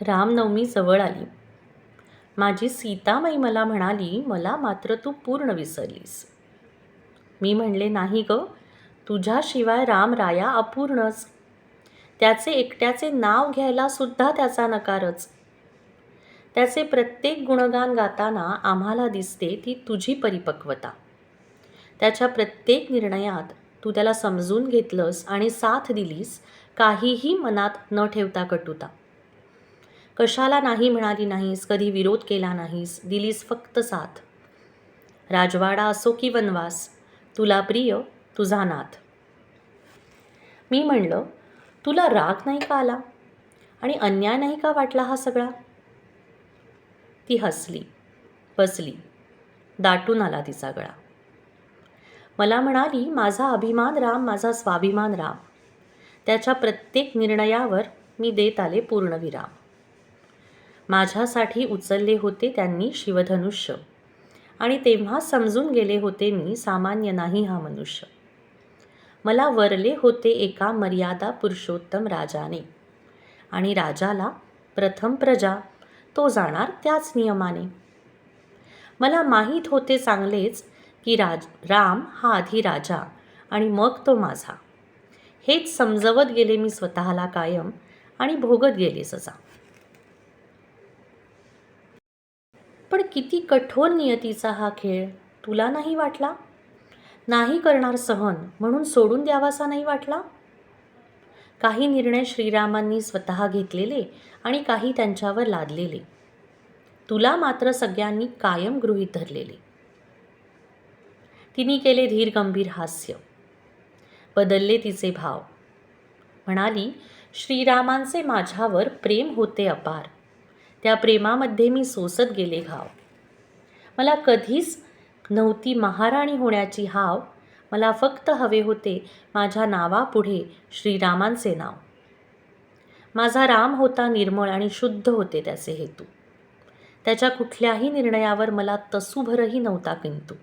रामनवमी जवळ आली. माझी सीतामाई मला म्हणाली मला मात्र तू पूर्ण विसरलीस. मी म्हणले नाही ग तुझ्याशिवाय रामराया अपूर्णच. त्याचे एकट्याचे नाव घ्यायला सुद्धा त्याचा नकारच. त्याचे प्रत्येक गुणगान गाताना आम्हाला दिसते ती तुझी परिपक्वता. त्याच्या प्रत्येक निर्णयात तू त्याला समजून घेतलंस आणि साथ दिलीस काहीही मनात न ठेवता कटुता. कशाला नाही म्हणाली नाहीस कधी विरोध केला नाहीस दिलीस फक्त साथ. राजवाडा असो की वनवास तुला प्रिय तुझा नाथ. मी म्हणलं तुला राग नाही का आला? आणि अन्याय नाही का वाटला हा सगळा? ती हसली बसली दाटून आला तिचा गळा. मला म्हणाली माझा अभिमान राम माझा स्वाभिमान राम. त्याच्या प्रत्येक निर्णयावर मी देत आले पूर्णविराम. माझ्यासाठी उचलले होते त्यांनी शिवधनुष्य. आणि तेव्हा समजून गेले होते मी सामान्य नाही हा मनुष्य. मला वरले होते एका मर्यादा पुरुषोत्तम राजाने. आणि राजाला प्रथम प्रजा तो जाणार त्याच नियमाने. मला माहीत होते चांगलेच की राज राम हा आधी राजा आणि मग तो माझा. हेच समजवत गेले मी स्वतःला कायम आणि भोगत गेले सजा. पण किती कठोर नियतीचा हा खेळ तुला नाही वाटला? नाही करणार सहन म्हणून सोडून द्यावासा नाही वाटला? काही निर्णय श्रीरामांनी स्वतः घेतलेले आणि काही त्यांच्यावर लादलेले. तुला मात्र सगळ्यांनी कायम गृहीत धरलेले. तिने केले धीर गंभीर हास्य. बदलले तिचे भाव. म्हणाली श्रीरामांचे माझ्यावर प्रेम होते अपार. त्या प्रेमामध्ये मी सोसत गेले घाव. मला कधीच नव्हती महाराणी होण्याची हाव. मला फक्त हवे होते माझ्या नावापुढे श्रीरामांचे नाव. माझा राम होता निर्मळ आणि शुद्ध होते त्याचे हेतू. त्याच्या कुठल्याही निर्णयावर मला तसूभरही नव्हता किंतू.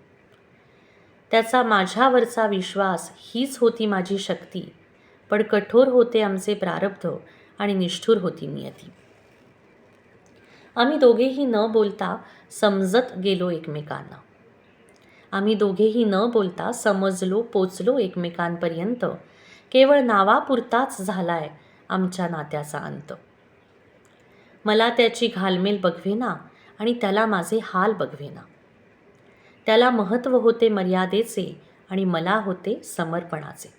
त्याचा माझ्यावरचा विश्वास हीच होती माझी शक्ती. पण कठोर होते आमचे प्रारब्ध आणि निष्ठुर होती नियती आम्ही दोघेही न बोलता समजत गेलो एकमेकांना. आम्ही दोघेही न बोलता समजलो पोचलो एकमेकांपर्यंत. केवळ नावापुरताच झालाय आमच्या नात्याचा अंत. मला त्याची घालमेल बघवेना आणि त्याला माझे हाल बघवेना. त्याला महत्त्व होते मर्यादेचे आणि मला होते समर्पणाचे.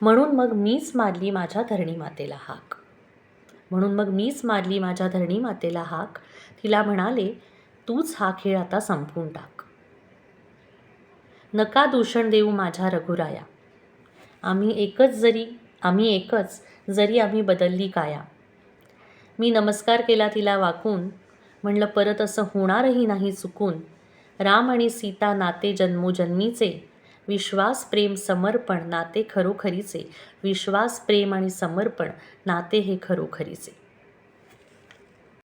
म्हणून मग मीच मारली माझ्या धरणी मातेला हाक. म्हणून मग मीच मारली माझ्या धरणी मातेला हाक. तिला म्हणाले तूच हा खेळ आता संपवून टाक. नका दूषण देऊ माझ्या रघुराया. आम्ही एकच जरी आम्ही एकच जरी आम्ही बदलली काया. मी नमस्कार केला तिला वाकून. म्हणलं परत असं होणारही नाही चुकून. राम आणि सीता नाते जन्मोजन्मीचे. विश्वास प्रेम समर्पण नाते खरोखरीचे. विश्वास प्रेम आणि समर्पण नाते हे खरोखरीचे.